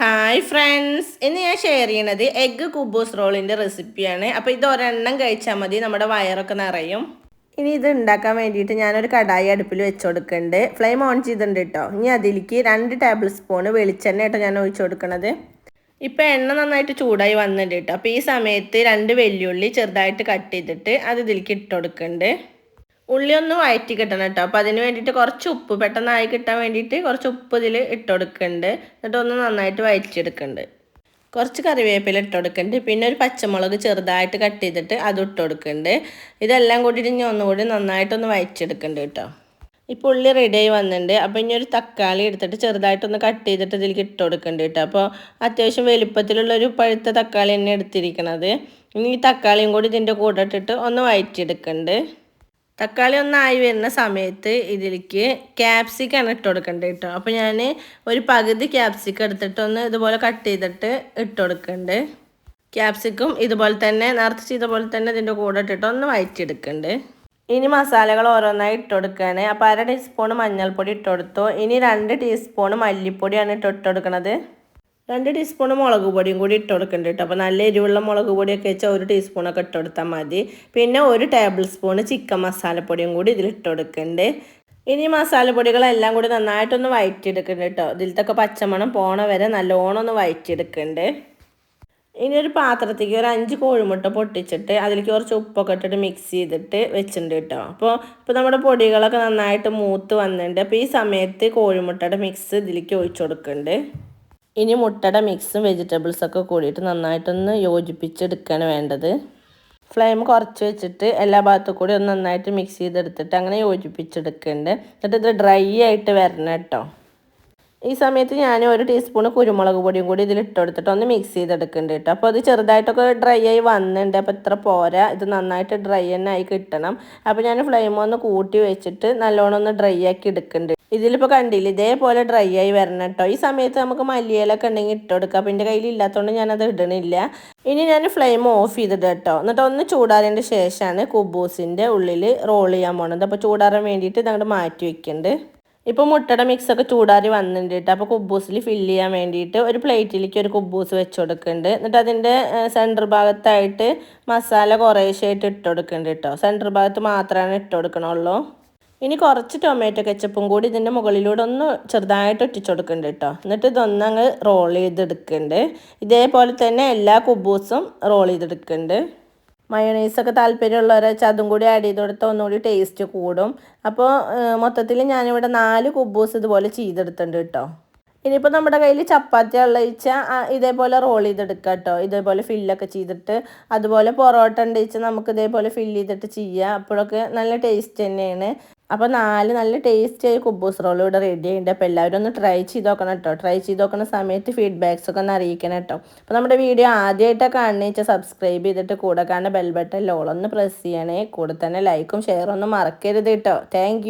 Hi friends ഇന്ന് ഞാൻ share ചെയ്യണത് എഗ്ഗ് കുബൂസ് റോളിന്റെ റെസിപ്പിയാണ് അപ്പോൾ ഇത് ഒരെണ്ണം കഴിച്ചാൽ മതി. നമ്മുടെ വയറൊക്കെ നിറയും. ഇനി ഇത് ഉണ്ടാക്കാൻ വേണ്ടിയിട്ട് ഞാനൊരു കടായി അടുപ്പിൽ വെച്ച് കൊടുക്കുന്നുണ്ട് ഫ്ലെയിം ഓൺ ചെയ്തിട്ടുണ്ട് കേട്ടോ ഇനി അതിലേക്ക് രണ്ട് ടേബിൾ സ്പൂണ് വെളിച്ചെണ്ണ കേട്ടോ ഞാൻ ഒഴിച്ചു കൊടുക്കണത് ഇപ്പോൾ എണ്ണ നന്നായിട്ട് ചൂടായി വന്നിട്ടുണ്ട് കേട്ടോ അപ്പോൾ ഈ സമയത്ത് രണ്ട് വെല്ലുള്ളി ചെറുതായിട്ട് കട്ട് ചെയ്തിട്ട് അത് ഇതിലേക്ക് ഇട്ട് കൊടുക്കുന്നുണ്ട് ഉള്ളി ഒന്ന് വയറ്റി കിട്ടണം കേട്ടോ. അപ്പോൾ അതിന് വേണ്ടിയിട്ട് കുറച്ച് ഉപ്പ് പെട്ടെന്നായി കിട്ടാൻ വേണ്ടിയിട്ട് കുറച്ച് ഉപ്പ് ഇതിൽ ഇട്ട് കൊടുക്കുന്നുണ്ട് എന്നിട്ട് ഒന്ന് നന്നായിട്ട് വയറ്റിയെടുക്കുന്നുണ്ട് കുറച്ച് കറിവേപ്പില ഇട്ട് കൊടുക്കുന്നുണ്ട് പിന്നെ ഒരു പച്ചമുളക് ചെറുതായിട്ട് കട്ട് ചെയ്തിട്ട് അത് ഇട്ട് കൊടുക്കുന്നുണ്ട് ഇതെല്ലാം കൂടിയിട്ട് ഇനി ഒന്നുകൂടി നന്നായിട്ടൊന്ന് വയറ്റിയെടുക്കുന്നുണ്ട് കേട്ടോ. ഇപ്പോൾ ഉള്ളി റെഡിയായി വന്നിട്ടുണ്ട് അപ്പോൾ ഇനി ഒരു തക്കാളി എടുത്തിട്ട് ചെറുതായിട്ടൊന്ന് കട്ട് ചെയ്തിട്ട് ഇതിലേക്ക് ഇട്ട് കൊടുക്കുന്നുണ്ട് കേട്ടോ. അപ്പോൾ അത്യാവശ്യം വലുപ്പത്തിലുള്ള ഒരു പഴുത്ത തക്കാളി തന്നെ എടുത്തിരിക്കണത്. ഇനി ഈ തക്കാളിയും കൂടി ഇതിന്റെ കൂടെ ഇട്ടിട്ട് ഒന്ന് വഴറ്റിയെടുക്കുന്നുണ്ട് തക്കാളി ഒന്നായി വരുന്ന സമയത്ത് ഇതിലേക്ക് ക്യാപ്സിക്കാണ് ഇട്ട് കൊടുക്കേണ്ടത് കേട്ടോ അപ്പോൾ ഞാൻ ഒരു പകുതി ക്യാപ്സിക്കം എടുത്തിട്ട് ഒന്ന് ഇതുപോലെ കട്ട് ചെയ്തിട്ട് ഇട്ട് കൊടുക്കുന്നുണ്ട് ക്യാപ്സിക്കും ഇതുപോലെ തന്നെ നേരത്തെ ചെയ്ത പോലെ തന്നെ ഇതിന്റെ കൂടെ ഇട്ടിട്ട് ഒന്ന് വയറ്റിയെടുക്കുന്നുണ്ട് ഇനി മസാലകൾ ഓരോന്നായി ഇട്ട് കൊടുക്കുകയാണ് അപ്പോൾ അര ടീസ്പൂൺ മഞ്ഞൾപ്പൊടി ഇട്ട് കൊടുത്തു. ഇനി രണ്ട് ടീസ്പൂൺ മല്ലിപ്പൊടിയാണ് ഇട്ട് ഇട്ട് കൊടുക്കുന്നത് രണ്ട് ടീസ്പൂൺ മുളക് പൊടിയും കൂടി ഇട്ട് കൊടുക്കുന്നുണ്ട് കേട്ടോ അപ്പോൾ നല്ല എരിവുള്ള മുളക് പൊടിയൊക്കെ വെച്ചാൽ ഒരു ടീസ്പൂണൊക്കെ ഇട്ട് കൊടുത്താൽ മതി. പിന്നെ ഒരു ടേബിൾ സ്പൂൺ ചിക്കൻ മസാലപ്പൊടിയും കൂടി ഇതിൽ ഇട്ട് ഇനി മസാലപ്പൊടികളെല്ലാം കൂടി നന്നായിട്ടൊന്ന് വഴറ്റിയെടുക്കുന്നുണ്ട് കേട്ടോ ഇതിലത്തൊക്കെ പച്ചമണം പോണ വരെ നല്ലോണം ഒന്ന് വഴറ്റിയെടുക്കുന്നുണ്ട് ഇനി ഒരു പാത്രത്തേക്ക് ഒരു അഞ്ച് കോഴിമുട്ട പൊട്ടിച്ചിട്ട് അതിലേക്ക് കുറച്ച് ഉപ്പൊക്കെ ഇട്ടിട്ട് മിക്സ് ചെയ്തിട്ട് വെച്ചിട്ടുണ്ട് കേട്ടോ അപ്പോൾ ഇപ്പോൾ നമ്മുടെ പൊടികളൊക്കെ നന്നായിട്ട് മൂത്ത് വന്നിട്ടുണ്ട് അപ്പോൾ ഈ സമയത്ത് കോഴിമുട്ടയുടെ മിക്സ് ഇതിലേക്ക് ഒഴിച്ചു കൊടുക്കുന്നുണ്ട് ഇനി മുട്ടയുടെ മിക്സും വെജിറ്റബിൾസൊക്കെ കൂടിയിട്ട് നന്നായിട്ടൊന്ന് യോജിപ്പിച്ചെടുക്കുകയാണ് വേണ്ടത്. ഫ്ലെയിം കുറച്ച് വെച്ചിട്ട് എല്ലാ ഭാഗത്തും കൂടി ഒന്ന് നന്നായിട്ട് മിക്സ് ചെയ്തെടുത്തിട്ട് അങ്ങനെ യോജിപ്പിച്ചെടുക്കുന്നുണ്ട് എന്നിട്ട് ഇത് ഡ്രൈ ആയിട്ട് വരണം കേട്ടോ. ഈ സമയത്ത് ഞാൻ ഒരു ടീസ്പൂൺ കുരുമുളക് പൊടിയും കൂടി ഇതിൽ ഇട്ട് കൊടുത്തിട്ട് ഒന്ന് മിക്സ് ചെയ്തെടുക്കുന്നുണ്ട് കേട്ടോ. അപ്പോൾ അത് ചെറുതായിട്ടൊക്കെ ഡ്രൈ ആയി വന്നിട്ടുണ്ട് അപ്പോൾ ഇത്ര പോരാ. ഇത് നന്നായിട്ട് ഡ്രൈ തന്നെ ആയി കിട്ടണം. അപ്പോൾ ഞാൻ ഫ്ലെയിം ഒന്ന് കൂട്ടി വെച്ചിട്ട് നല്ലോണം ഒന്ന് ഡ്രൈ ആക്കി എടുക്കുന്നുണ്ട് ഇതിലിപ്പോൾ കണ്ടില്ല ഇതേപോലെ ഡ്രൈ ആയി വരണം കേട്ടോ ഈ സമയത്ത് നമുക്ക് മല്ലിയിലൊക്കെ ഉണ്ടെങ്കിൽ ഇട്ട് കൊടുക്കാം. അപ്പം എന്റെ കയ്യിൽ ഇല്ലാത്തതുകൊണ്ട് ഞാനത് ഇടണില്ല. ഇനി ഞാൻ ഫ്ലെയിം ഓഫ് ചെയ്തിട്ട് കേട്ടോ എന്നിട്ട് ഒന്ന് ചൂടാറിയതിന്റെ ശേഷമാണ് കുബൂസിന്റെ ഉള്ളിൽ റോൾ ചെയ്യാൻ പോണത്. അപ്പോൾ ചൂടാറാൻ വേണ്ടിയിട്ട് ഇതങ്ങോട്ട് മാറ്റി വെക്കുന്നുണ്ട് ഇപ്പോൾ മുട്ടയുടെ മിക്സൊക്കെ ചൂടാറി വന്നിട്ടുണ്ട് കേട്ടോ അപ്പോൾ കുബൂസിൽ ഫില്ല് ചെയ്യാൻ വേണ്ടിയിട്ട് ഒരു പ്ലേറ്റിലേക്ക് ഒരു കുബൂസ് വെച്ച് കൊടുക്കുന്നുണ്ട് എന്നിട്ട് അതിന്റെ സെന്റർ ഭാഗത്തായിട്ട് മസാല കുറേശ്ശായിട്ട് ഇട്ട് കൊടുക്കുന്നുണ്ട് കേട്ടോ സെന്റർ ഭാഗത്ത് മാത്രമാണ് ഇട്ട് കൊടുക്കണുള്ളൂ. ഇനി കുറച്ച് ടൊമാറ്റോ കെച്ചപ്പും കൂടി ഇതിന്റെ മുകളിലൂടെ ഒന്ന് ചെറുതായിട്ട് ഒറ്റിച്ചു കേട്ടോ. എന്നിട്ട് ഇതൊന്നങ്ങ് റോൾ ചെയ്തെടുക്കുന്നുണ്ട് ഇതേപോലെ തന്നെ എല്ലാ കുബൂസും റോൾ ചെയ്തെടുക്കുന്നുണ്ട് മയോണൈസൊക്കെ താല്പര്യമുള്ളവരെ വെച്ചാൽ അതും കൂടി ആഡ് ചെയ്ത് കൊടുത്താൽ ഒന്നുകൂടി ടേസ്റ്റ് കൂടും. അപ്പോൾ മൊത്തത്തിൽ ഞാനിവിടെ നാല് കുബൂസ് ഇതുപോലെ ചെയ്തെടുത്തിട്ടുണ്ട് കേട്ടോ. ഇനിയിപ്പോൾ നമ്മുടെ കയ്യിൽ ചപ്പാത്തി ഉള്ളയിച്ചാൽ ഇതേപോലെ റോൾ ചെയ്തെടുക്കുക കേട്ടോ. ഇതേപോലെ ഫില്ലൊക്കെ ചെയ്തിട്ട് അതുപോലെ പൊറോട്ട ഉണ്ടെച്ചാൽ നമുക്ക് ഇതേപോലെ ഫില്ല് ചെയ്തിട്ട് ചെയ്യാം. അപ്പോഴൊക്കെ നല്ല ടേസ്റ്റ് തന്നെയാണ്. അപ്പോൾ നാല് നല്ല ടേസ്റ്റി ആയി കുബൂസ് റോൾ ഇവിടെ റെഡി ആയിട്ടുണ്ട് അപ്പോൾ എല്ലാവരും ഒന്ന് ട്രൈ ചെയ്ത് നോക്കണം കേട്ടോ ട്രൈ ചെയ്ത് നോക്കുന്ന സമയത്ത് ഫീഡ്ബാക്സ് ഒക്കെ ഒന്ന് അറിയിക്കണം കേട്ടോ അപ്പോൾ നമ്മുടെ വീഡിയോ ആദ്യമായിട്ടൊക്കെ കാണുന്ന വെച്ചാൽ സബ്സ്ക്രൈബ് ചെയ്തിട്ട് കൂടെ കാണുന്ന ബെൽബട്ടൻ ലോളൊന്ന് പ്രസ് ചെയ്യണേ. കൂടെ തന്നെ ലൈക്കും ഷെയറും ഒന്നും മറക്കരുത് കേട്ടോ താങ്ക്